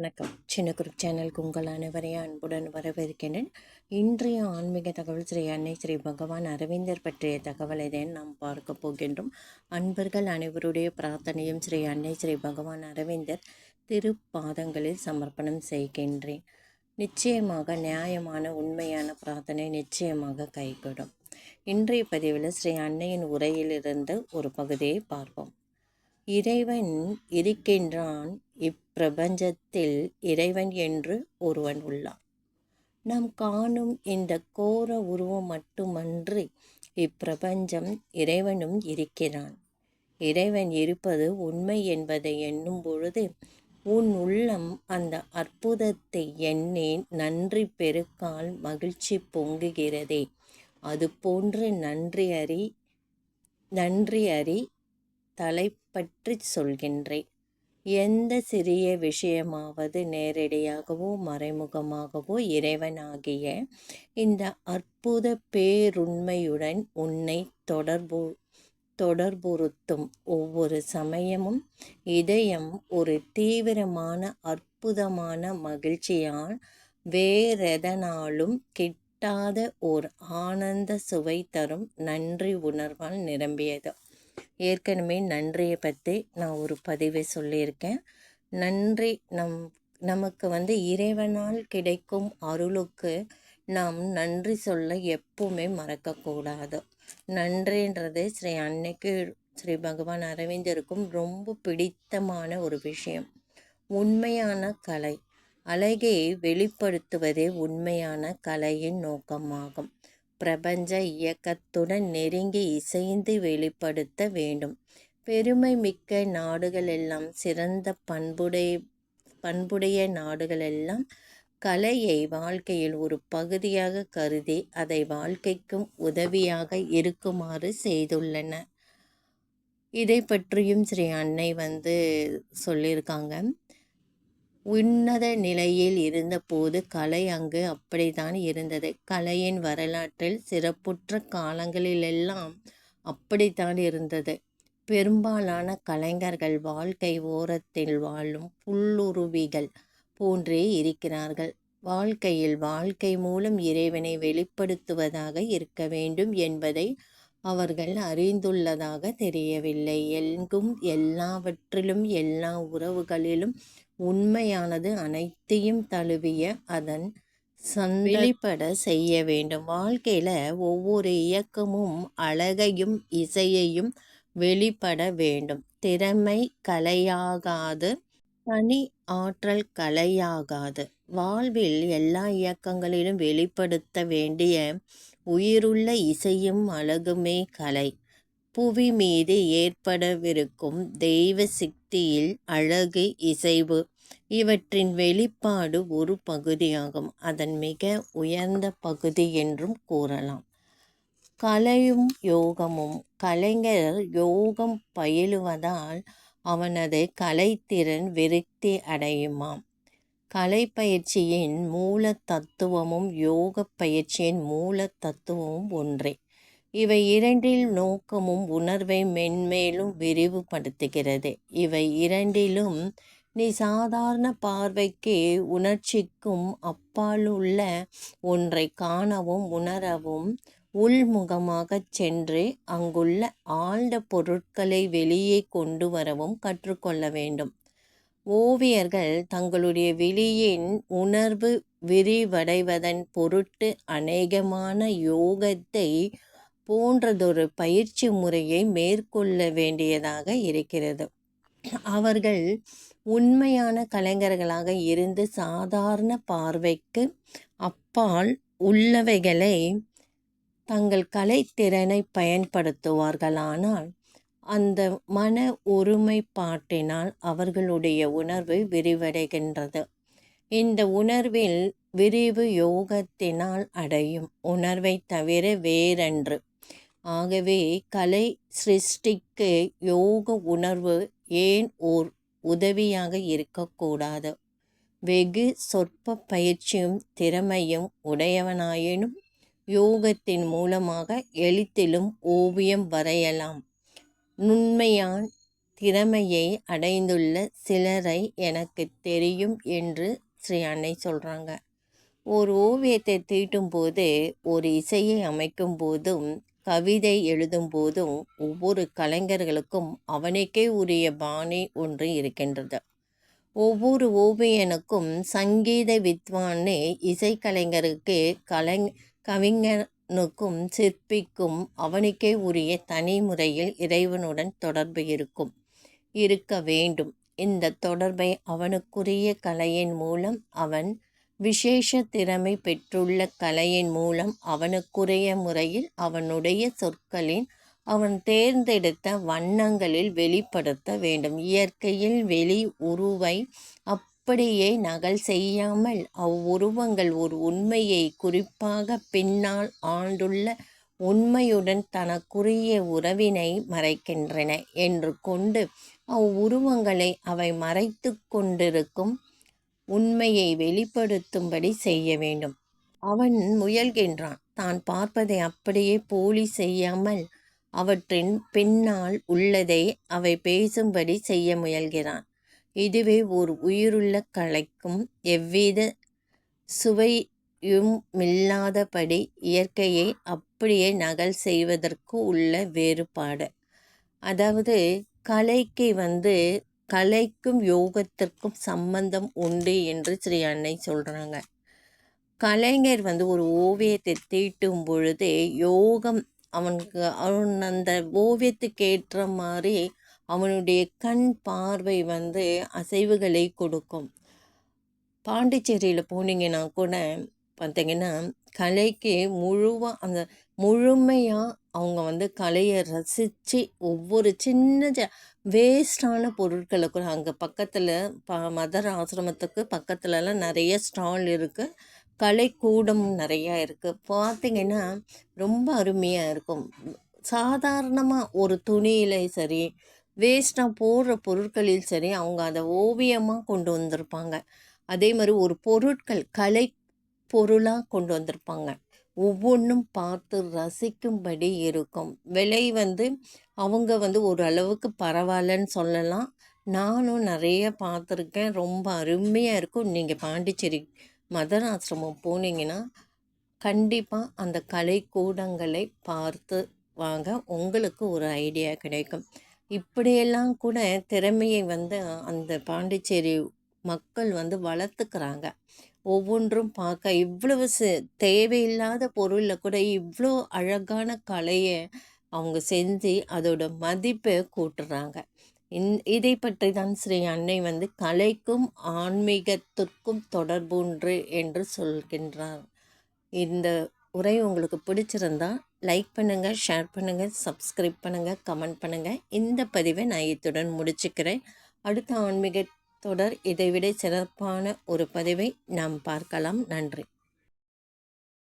வணக்கம். சின்ன குரூப் சேனலுக்கு உங்கள் அனைவரையும் அன்புடன் வரவேற்கின்றேன் இன்றைய ஆன்மீக தகவல் ஸ்ரீ அன்னை ஸ்ரீ பகவான் அரவிந்தர் பற்றிய தகவலை தான் நாம் பார்க்க போகின்றோம். அன்பர்கள் அனைவருடைய பிரார்த்தனையும் ஸ்ரீ அன்னை ஸ்ரீ பகவான் அரவிந்தர் திருப்பாதங்களில் சமர்ப்பணம் செய்கின்றேன். நிச்சயமாக நியாயமான உண்மையான பிரார்த்தனை நிச்சயமாக கைகூடும். இன்றைய பதிவில் ஸ்ரீ அன்னையின் உரையிலிருந்து ஒரு பகுதியை பார்ப்போம். இறைவன் இருக்கின்றான் இப்பிரபஞ்சத்தில் இறைவன் என்று ஒருவன் உள்ளான். நாம் காணும் இந்த கோர உருவம் மட்டுமன்றி இப்பிரபஞ்சம் இறைவனும் இருக்கிறான். இறைவன் இருப்பது உண்மை என்பதை எண்ணும் பொழுது உன் உள்ளம் அந்த அற்புதத்தை எண்ணி நன்றி பெருக்கால் மகிழ்ச்சி பொங்குகிறதே. அதுபோன்று நன்றி அறி நன்றி அறி தலைப்பற்றி சொல்கின்றேன். எந்த சிறிய விஷயமாவது நேரடியாகவோ மறைமுகமாகவோ இறைவனாகிய இந்த அற்புத பேருண்மையுடன் உன்னை தொடர்பு தொடர்புறுத்தும் ஒவ்வொரு சமயமும் இதயம் ஒரு தீவிரமான அற்புதமான மகிழ்ச்சியால் வேறெதனாலும் கிட்டாத ஓர் ஆனந்த சுவை தரும் நன்றி உணர்வால் நிரம்பியது. ஏற்கனவே நன்றியை பற்றி நான் ஒரு பதிவை சொல்லியிருக்கேன். நன்றி நம் நமக்கு வந்து இறைவனால் கிடைக்கும் அருளுக்கு நாம் நன்றி சொல்ல எப்பவுமே மறக்கக்கூடாது. நன்றின்றது ஸ்ரீ அன்னைக்கு ஸ்ரீ பகவான் அரவிந்தருக்கும் ரொம்ப பிடித்தமான ஒரு விஷயம். உண்மையான கலை. அழகை வெளிப்படுத்துவதே உண்மையான கலையின் நோக்கமாகும். பிரபஞ்ச இயக்கத்துடன் நெருங்கி இசைந்து வெளிப்படுத்த வேண்டும். பெருமை மிக்க நாடுகளெல்லாம் சிறந்த பண்புடைய பண்புடைய நாடுகளெல்லாம் கலையை வாழ்க்கையில் ஒரு பகுதியாக கருதி அதை வாழ்க்கைக்கும் உதவியாக இருக்குமாறு செய்துள்ளன. இதை பற்றியும் ஸ்ரீ அன்னை வந்து சொல்லியிருக்காங்க. உன்னத நிலையில் இருந்தபோது கலை அங்கு அப்படித்தான் இருந்தது. கலையின் வரலாற்றில் சிறப்புற்ற காலங்களிலெல்லாம் அப்படித்தான் இருந்தது. பெரும்பாலான கலைஞர்கள் வாழ்க்கை ஓரத்தில் வாழும் புல்லுருவிகள் போன்றே இருக்கிறார்கள். வாழ்க்கையில் வாழ்க்கை மூலம் இறைவனை வெளிப்படுத்துவதாக இருக்க வேண்டும் என்பதை அவர்கள் அறிந்துள்ளதாக தெரியவில்லை. எங்கும் எல்லாவற்றிலும் எல்லா உறவுகளிலும் உண்மையானது அனைத்தையும் தழுவிய அதன் வெளிப்பட செய்ய வேண்டும். வாழ்க்கையில் ஒவ்வொரு இயக்கமும் அழகையும் இசையையும் வெளிப்பட வேண்டும். திறமை கலையாகாது தனி ஆற்றல் கலையாகாது. வாழ்வில் எல்லா இயக்கங்களிலும் வெளிப்படுத்த வேண்டிய உயிருள்ள இசையும் அழகுமே கலை. புவி மீது ஏற்படவிருக்கும் தெய்வ பக்தியில் அழகு இசைவு இவற்றின் வெளிப்பாடு ஒரு பகுதியாகும். அதன் மிக உயர்ந்த பகுதி என்றும் கூறலாம். கலையும் யோகமும். கலைஞர் யோகம் பயிலுவதால் அவனது கலைத்திறன் விருத்தி அடையுமாம். கலை பயிற்சியின் மூல தத்துவமும் யோக பயிற்சியின் மூல தத்துவமும் ஒன்றே. இவை இரண்டில் நோக்கமும் உணர்வை மென்மேலும் விரிவுபடுத்துகிறது. இவை இரண்டிலும் நீ சாதாரண பார்வைக்கு உணர்ச்சிக்கும் அப்பாலுள்ள ஒன்றை காணவும் உணரவும் உள்முகமாகச் சென்று அங்குள்ள ஆழ்ந்த பொருட்களை வெளியே கொண்டு வரவும் கற்றுக்கொள்ள வேண்டும். ஓவியர்கள் தங்களுடைய வெளியின் உணர்வு விரிவடைவதன் பொருட்டு அநேகமான யோகத்தை போன்றதொரு பயிற்சி முறையை மேற்கொள்ள வேண்டியதாக இருக்கிறது. அவர்கள் உண்மையான கலைஞர்களாக இருந்து சாதாரண பார்வைக்கு அப்பால் உள்ளவைகளை தங்கள் கலைத்திறனை பயன்படுத்துவார்களானால் அந்த மன ஒருமைப்பாட்டினால் அவர்களுடைய உணர்வு விரிவடைகின்றது. இந்த உணர்வில் விரிவு யோகத்தினால் அடையும் உணர்வை தவிர வேறன்று ஆகவே கலை சிருஷ்டிக்கு யோக உணர்வு ஏன் ஓர் உதவியாக இருக்கக்கூடாது? வெகு சொற்ப பயிற்சியும் திறமையும் உடையவனாயினும் யோகத்தின் மூலமாக எழுத்திலும் ஓவியம் வரையலாம். நுண்மையான் திறமையை அடைந்துள்ள சிலரை எனக்கு தெரியும் என்று ஸ்ரீ அன்னை சொல்கிறாங்க ஒரு ஓவியத்தை தீட்டும் போது ஒரு இசையை அமைக்கும் போதும் கவிதை எழுதும்போதும் ஒவ்வொரு கலைஞர்களுக்கும் அவனுக்கே உரிய பாணி ஒன்று இருக்கின்றது. ஒவ்வொரு ஓவியனுக்கும் சங்கீத வித்வான்னு இசைக்கலைஞருக்கு கலை கவிஞனுக்கும் சிற்பிக்கும் அவனுக்கே உரிய தனி முறையில் இறைவனுடன் தொடர்பு இருக்கும் இருக்க வேண்டும். இந்த தொடர்பை அவனுக்குரிய கலையின் மூலம் அவன் விசேஷ திறமை பெற்றுள்ள கலையின் மூலம் அவனுக்குரிய முறையில் அவனுடைய சொற்களின் அவன் தேர்ந்தெடுத்த வண்ணங்களில் வெளிப்படுத்த வேண்டும். இயற்கையில் வெளி உருவை அப்படியே நகல் செய்யாமல் அவ்வுருவங்கள் ஒரு உண்மையை குறிப்பாக பின்னால் ஆண்டுள்ள உண்மையுடன் தனக்குரிய உறவினை மறைக்கின்றன. என்று கொண்டு அவ்வுருவங்களை அவை மறைத்து கொண்டிருக்கும் உண்மையை வெளிப்படுத்தும்படி செய்ய வேண்டும். அவன் முயல்கின்றான். தான் பார்ப்பதை அப்படியே போலி செய்யாமல் அவற்றின் பின்னால் உள்ளதை அவை பேசும்படி செய்ய முயல்கிறான். இதுவே ஒரு உயிருள்ள கலைக்கும் எவ்வித சுவையுமில்லாதபடி இயற்கையை அப்படியே நகல் செய்வதற்கு உள்ள வேறுபாடு. அதாவது கலைக்கு வந்து கலைக்கும் யோகத்திற்கும் சம்பந்தம் உண்டு என்று ஸ்ரீ அன்னை சொல்கிறாங்க கலைஞர் வந்து ஒரு ஓவியத்தை தீட்டும் பொழுது யோகம் அவனுக்கு அவன் அந்த ஓவியத்துக்கு ஏற்ற மாதிரி அவனுடைய கண் பார்வை வந்து அசைவுகளை கொடுக்கும். பாண்டிச்சேரியில் போனீங்கன்னா கூட பார்த்தீங்கன்னா கலைக்கு முழுவாக அந்த முழுமையாக அவங்க வந்து கலையை ரசித்து ஒவ்வொரு சின்ன ஜ வேஸ்டான பொருட்களை கூட அங்கே பக்கத்தில் ப மதர் ஆசிரமத்துக்கு பக்கத்துலலாம் நிறைய ஸ்டால் இருக்குது கலைக்கூடம் நிறையா இருக்குது பார்த்திங்கன்னா ரொம்ப அருமையாக இருக்கும். சாதாரணமாக ஒரு துணியில் சரி வேஸ்ட்டாக போடுற பொருட்களில் சரி அவங்க அதை ஓவியமாக கொண்டு வந்திருப்பாங்க. அதே மாதிரி ஒரு பொருட்கள் கலை பொருளாக கொண்டு வந்திருப்பாங்க. ஒவ்வொன்றும் பார்த்து ரசிக்கும்படி இருக்கும். விலை வந்து அவங்க வந்து ஓரளவுக்கு பரவாயில்லன்னு சொல்லலாம். நானும் நிறைய பார்த்துருக்கேன். ரொம்ப அருமையாக இருக்கும். நீங்கள் பாண்டிச்சேரி மதர் ஆசிரமம் போனீங்கன்னா கண்டிப்பாக அந்த கலைக்கூடங்களை பார்த்து வாங்க உங்களுக்கு ஒரு ஐடியா கிடைக்கும். இப்படியெல்லாம் கூட திறமையை வந்து அந்த பாண்டிச்சேரி மக்கள் வந்து வளர்த்துக்கிறாங்க. ஒவ்வொன்றும் பார்க்க இவ்வளவு தேவையில்லாத பொருளில் கூட இவ்வளோ அழகான கலையை அவங்க செஞ்சு அதோட மதிப்பை கூட்டுறாங்க. இந் இதை பற்றி தான் ஸ்ரீ அன்னை வந்து கலைக்கும் ஆன்மீகத்திற்கும் தொடர்புன்று என்று சொல்கின்றார். இந்த உரை உங்களுக்கு பிடிச்சிருந்தா லைக் பண்ணுங்கள் ஷேர் பண்ணுங்கள் சப்ஸ்கிரைப் பண்ணுங்கள் கமெண்ட் பண்ணுங்கள் இந்த பதிவை நான் இத்துடன் முடிச்சுக்கிறேன். அடுத்த ஆன்மீக தொடர் இதைவிட சிறப்பான ஒரு பதிவை நாம் பார்க்கலாம். நன்றி.